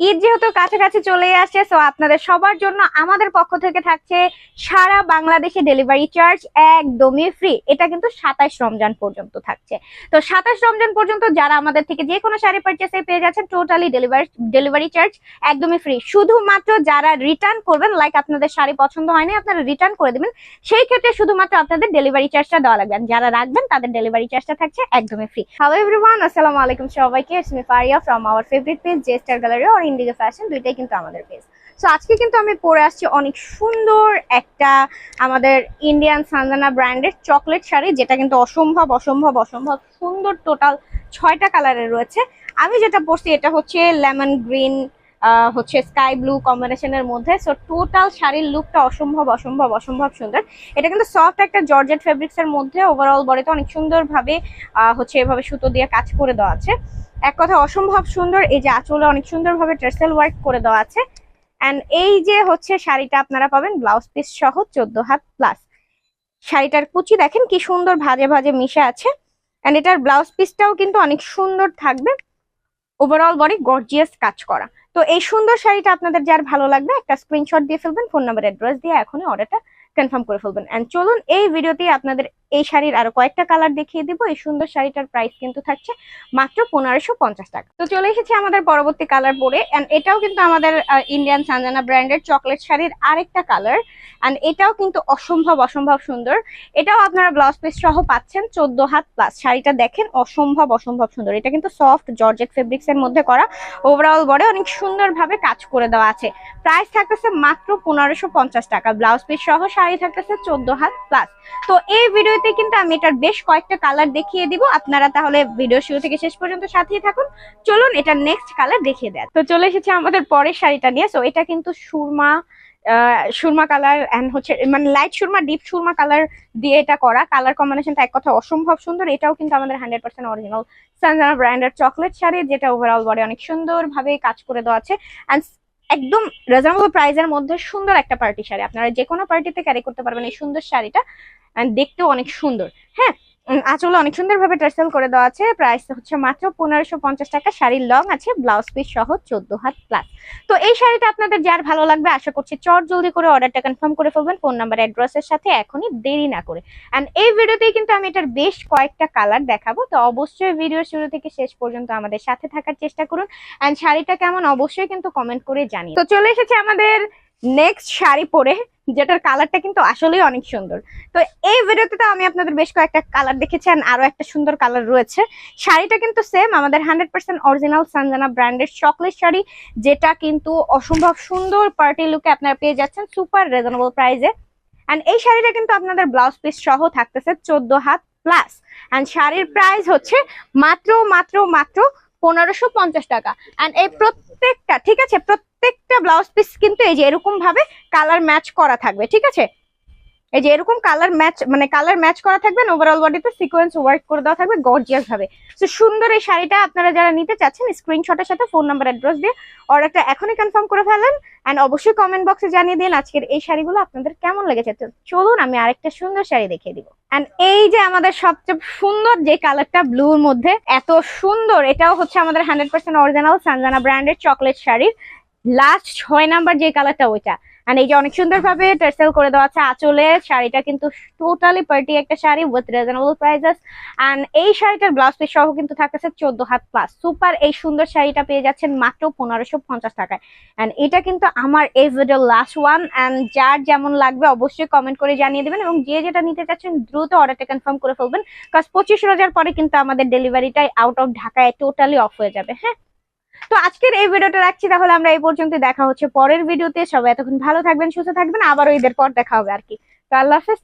ঈদ যেহেতু কাছাকাছি চলে আসছে সো আপনাদের সবার জন্য আমাদের পক্ষ থেকে থাকছে সারা বাংলাদেশে ডেলিভারি চার্জ একদমই ফ্রি এটা কিন্তু সাতাশ রমজান পর্যন্ত থাকছে। তো সাতাশ রমজান পর্যন্ত যারা আমাদের থেকে যে কোনো শাড়ি পারচেসে পেয়ে যাচ্ছেন টোটালি ডেলিভারি ডেলিভারি চার্জ একদমই ফ্রি শুধুমাত্র যারা রিটার্ন করবেন লাইক আপনাদের শাড়ি পছন্দ হয়নি, আপনারা রিটার্ন করে দেবেন। সেই ক্ষেত্রে শুধুমাত্র আপনাদের ডেলিভারি চার্জটা দেওয়া লাগবে। যারা রাখবেন, তাদের ডেলিভারি চার্জটা থাকছে একদমই ফ্রি হ্যালো এভরিওয়ান আসসালামু আলাইকুম সবাইকে। It's Faria from our favourite page J Star Gallery Indigo Fashion দুইটাই কিন্তু আমাদের পেজ সো আজকে কিন্তু আমি পরে আসছি অনেক সুন্দর একটা আমাদের ইন্ডিয়ান সানজানা ব্র্যান্ডের চকলেট শাড়ি, যেটা কিন্তু অসম্ভব অসম্ভব অসম্ভব সুন্দর টোটাল ছয়টা কালারের রয়েছে। আমি যেটা পরছি, এটা হচ্ছে লেমন গ্রিন হচ্ছে স্কাই ব্লু কম্বিনেশনের মধ্যে। সো টোটাল শাড়ির লুকটা অসম্ভব অসম্ভব অসম্ভব সুন্দর। এটা কিন্তু সফট একটা জর্জেট ফেব্রিক্স এর মধ্যে। ওভারঅল বডিতে অনেক সুন্দরভাবে হচ্ছে এভাবে সুতো দিয়ে কাজ করে দেওয়া আছে। এক কথা, অসম্ভব সুন্দর। এই যে আঁচলে অনেক সুন্দরভাবে ট্রেসেল ওয়ার্ক করে দেওয়া আছে। অ্যান্ড এই যে হচ্ছে শাড়িটা আপনারা পাবেন ব্লাউজ পিস সহ চোদ্দ হাত প্লাস শাড়িটার কুচি দেখেন কি সুন্দর ভাজে ভাজে মিশে আছে। অ্যান্ড এটার ব্লাউজ পিসটাও কিন্তু অনেক সুন্দর থাকবে। ওভারঅল বডি গর্জিয়াস কাজ করা। তো এই সুন্দর শাড়িটা আপনাদের যার ভালো লাগবে, একটা স্ক্রিনশট দিয়ে ফেলবেন ফোন নাম্বার অ্যাড্রেস দিয়ে এখনই অর্ডারটা কনফার্ম করে ফেলবেন। এন্ড চলুন, এই ভিডিওতে আপনাদের এই শাড়ির আরও কয়েকটা কালার দেখিয়ে দিব। এই সুন্দর শাড়িটার প্রাইস কিন্তু থাকছে মাত্র পনেরোশো পঞ্চাশ টাকা। তো চলে এসেছি আমাদের পরবর্তী কালার পরে এন্ড এটাও কিন্তু আমাদের ইন্ডিয়ান সানজানা ব্র্যান্ডের চকলেট শাড়ির আরেকটা কালার অ্যান্ড এটাও কিন্তু অসম্ভব অসম্ভব সুন্দর। এটাও আপনারা ব্লাউজ পিস সহ পাচ্ছেন চোদ্দ হাত প্লাস শাড়িটা দেখেন অসম্ভব অসম্ভব সুন্দর। এটা কিন্তু সফট জর্জেট ফেব্রিক্স এর মধ্যে করা। ওভারঅল বডি অনেক সুন্দরভাবে কাজ করে দেওয়া আছে। প্রাইস থাকতেছে মাত্র পনেরোশো টাকা। ব্লাউজ পিস সহ শাড়ি থাকতেছে চোদ্দ হাত প্লাস তো এই ভিডিওতে কিন্তু আমি এটার বেশ কয়েকটা কালার দেখিয়ে দিব। আপনারা তাহলে ভিডিও শুরু থেকে শেষ পর্যন্ত সাথেই থাকুন। চলুন এটা নেক্সট কালার দেখিয়ে দেন তো চলে এসেছে আমাদের পরের শাড়িটা নিয়ে। সো এটা কিন্তু সুরমা সুরমা কালার অ্যান্ড হচ্ছে মানে লাইট সুরমা ডিপ সুরমা কালার দিয়ে এটা করা। কালার কম্বিনেশনটা এক কথা অসম্ভব সুন্দর। এটাও কিন্তু আমাদের হান্ড্রেড পার্সেন্ট অরিজিনাল সানজানা ব্র্যান্ডের চকলেট শাড়ি, যেটা ওভারঅল বডি অনেক সুন্দর ভাবে কাজ করে দেওয়া আছে। অ্যান্ড একদম রিজনেবল প্রাইসের মধ্যে সুন্দর একটা পার্টি শাড়ি। আপনারা যে কোনো পার্টিতে ক্যারি করতে পারবেন এই সুন্দর শাড়িটা। দেখতেও অনেক সুন্দর। হ্যাঁ? আঁচলে অনেক সুন্দরভাবে টার্সেল করে দেওয়া আছে। প্রাইস হচ্ছে মাত্র পনেরোশো পঞ্চাশ টাকা। শাড়ির লং আছে, ব্লাউজ পিস সহ চোদ্দ হাত প্লাস তো এই শাড়িটা আপনাদের যার ভালো লাগবে, আশা করছি চট জলদি করে অর্ডারটা কনফার্ম করে ফেলবেন। ফোন নাম্বার অ্যাড্রেসের সাথে এখনই দেরি না করে। অ্যান্ড এই ভিডিওতেই কিন্তু আমি এটার বেশ কয়েকটা কালার দেখাবো। তো অবশ্যই ভিডিও শুরু থেকে শেষ পর্যন্ত আমাদের সাথে থাকার চেষ্টা করুন। অ্যান্ড শাড়িটা কেমন, অবশ্যই কিন্তু কমেন্ট করে জানি তো চলে এসেছে আমাদের নেক্সট শাড়ি পরে, যেটার কালারটা কিন্তু আসলেই অনেক সুন্দর। তো এই ভিডিওতে তো আমি আপনাদের বেশ কয়েকটা কালার দেখেছি আরও একটা সুন্দর কালার রয়েছে। শাড়িটা কিন্তু সেম আমাদের হান্ড্রেড পার্সেন্ট অরিজিনাল সানজানা ব্র্যান্ডের চকলেট শাড়ি, যেটা কিন্তু অসম্ভব সুন্দর পার্টি লুকে আপনারা পেয়ে যাচ্ছেন সুপার রিজনেবল প্রাইসে অ্যান্ড এই শাড়িটা কিন্তু আপনাদের ব্লাউজ পিস সহ থাকতেছে চোদ্দ হাত প্লাস অ্যান্ড শাড়ির প্রাইস হচ্ছে মাত্র মাত্র মাত্র পনেরোশো টাকা। অ্যান্ড এই প্রত্যেকটা, ঠিক আছে? প্রত্যেকটা ব্লাউজ পিস কিন্তু এই যে এরকম ভাবে কালার ম্যাচ করা থাকবে, ঠিক আছে? এই যে এরকম কালার ম্যাচ মানে কালার ম্যাচ করা থাকবে ওভারঅল বডিতে সিকোয়েন্স ওয়ার্ক করে দেওয়া থাকবে গর্জিয়াস ভাবে। তো সুন্দর এই শাড়িটা আপনারা যারা নিতে চাচ্ছেন স্ক্রিনশটের সাথে ফোন নাম্বার অ্যাড্রেস দিয়ে অর্ডারটা এখনই কনফার্ম করে ফেলেন এন্ড অবশ্যই কমেন্ট বক্সে জানিয়ে দিন আজকের এই শাড়িগুলো আপনাদের কেমন লেগেছে। চলুন আমি আরেকটা সুন্দর শাড়ি দেখিয়ে দিব। এন্ড এই যে আমাদের সবচেয়ে সুন্দর যে কালারটা ব্লুর মধ্যে, এত সুন্দর, এটাও হচ্ছে আমাদের হান্ড্রেড পার্সেন্ট অরিজিনাল সানজানা ব্র্যান্ডের চকলেট শাড়ির। লাস্ট ছয় নাম্বার যে কালারটা ওইটা। আর এই যে অনেক সুন্দর ভাবে টার্সেল করে দেওয়া আছে আঁচলে, শাড়িটা কিন্তু টোটালি পার্টি একটা sari with reasonable prices and এই শাড়িটার ব্লাউজ পিস সহ কিন্তু থাকতেছে চোদ্দ হাত প্লাস সুপার এই সুন্দর শাড়িটা পেয়ে যাচ্ছেন মাত্র পনেরোশো পঞ্চাশ টাকায়। এন্ড এটা কিন্তু আমার এই ভিডিও লাস্ট ওয়ান এন্ড যার যেমন লাগবে অবশ্যই কমেন্ট করে জানিয়ে দেবেন এবং যে যেটা নিতে চাচ্ছেন দ্রুত অর্ডারটা কনফার্ম করে ফেলবেন। কাজ পঁচিশ রোজার পরে কিন্তু আমাদের ডেলিভারিটাই আউট অফ ঢাকায় টোটালি অফ হয়ে যাবে হ্যাঁ? তো আজকের এই ভিডিওটা রাখছি, তাহলে আমরা এই পর্যন্ত দেখা হচ্ছে পরের ভিডিওতে সবাই এতক্ষণ ভালো থাকবেন, সুস্থ থাকবেন আবার ঈদের পর দেখা হবে আর কি তো আল্লাহ হাফেজ।